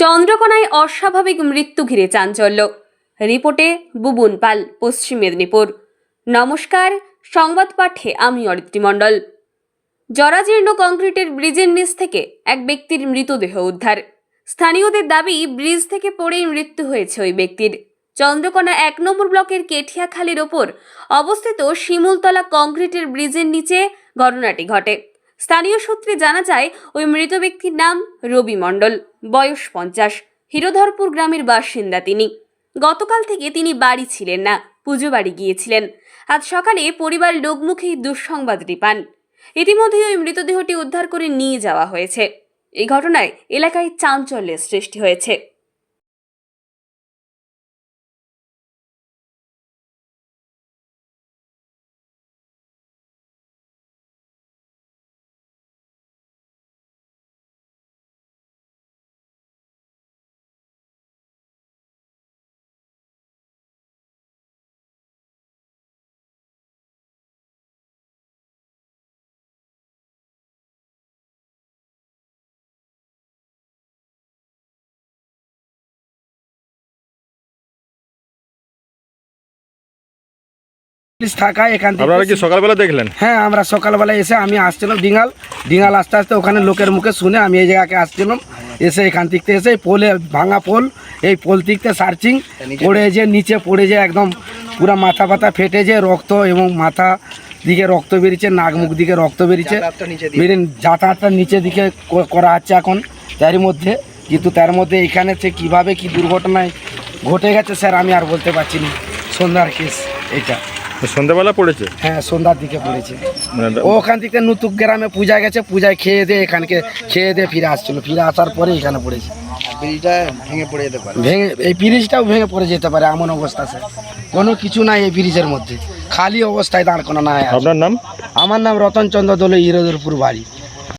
চন্দ্রকোনায় অস্বাভাবিক মৃত্যু ঘিরে চাঞ্চল্য। রিপোর্টে বুবুন পাল, পশ্চিম মেদিনীপুর। নমস্কার, সংবাদ পাঠে আমি অরিত্রী মণ্ডল। জরাজীর্ণ কংক্রিটের ব্রিজের নিচ থেকে এক ব্যক্তির মৃতদেহ উদ্ধার। স্থানীয়দের দাবি, ব্রিজ থেকে পড়েই মৃত্যু হয়েছে ওই ব্যক্তির। চন্দ্রকোনা এক নম্বর ব্লকের কেঠিয়াখালীর ওপর অবস্থিত শিমুলতলা কংক্রিটের ব্রিজের নিচে ঘটনাটি ঘটে। স্থানীয় সূত্রে জানা যায়, ওই মৃত ব্যক্তির নাম রবি মণ্ডল, বয়স পঞ্চাশ, হিরোধরপুর গ্রামের বাসিন্দা তিনি। গতকাল থেকে তিনি বাড়ি ছিলেন না, পুজো বাড়ি গিয়েছিলেন। আজ সকালে পরিবার লোকমুখে দুঃসংবাদটি পান। ইতিমধ্যে ওই মৃতদেহটি উদ্ধার করে নিয়ে যাওয়া হয়েছে। এই ঘটনায় এলাকায় চাঞ্চল্যের সৃষ্টি হয়েছে। পুলিশ থাকা এখান থেকে আপনারা কি সকালবেলা দেখলেন? হ্যাঁ আমরা সকালবেলা এসে আমি আসছিলাম ডিঙাল। ডিঙাল আস্তে আস্তে ওখানে লোকের মুখে শুনে আমি এই জায়গাকে আসছিলাম। এসে এখান থেকে এসে পোলে ভাঙা পোল এই পোল থেকে সার্চিং পড়ে যে নিচে পড়ে যে একদম পুরো মাথা ফাথা ফেটে যে রক্ত এবং মাথা দিকে রক্ত বেরিয়েছে নাক মুখ দিকে রক্ত বেরিয়েছে। বেরিয়ে যাতায়াতটা নিচে দিকে করা হচ্ছে এখন তারই মধ্যে। কিন্তু তার মধ্যে এখানে সে কীভাবে কি দুর্ঘটনায় ঘটে গেছে স্যার আমি আর বলতে পারছি না। সন্ধ্যার কেস এটা। সন্ধ্যাবেলা পড়েছে? হ্যাঁ সন্ধ্যার দিকে পড়েছে। মানে ওখান থেকে নতুন গ্রামে পূজা গেছে পূজায় খেয়ে দিয়ে এখানকে খেয়ে দিয়ে ফিরে আসছিল। ফিরে আসার পরে এখানে পড়েছে। ব্রিজটা ভেঙে পড়ে যেতে পারে। ভেঙে এই ব্রিজটাও ভেঙে পড়ে যেতে পারে এমন অবস্থা স্যার কোনো কিছু নাই এই ব্রিজের মধ্যে। খালি অবস্থায় দাঁড় করানো হয় আপনার নাম? আমার নাম রতন চন্দ্র দোলে ইরোদুরপুর বাড়ি।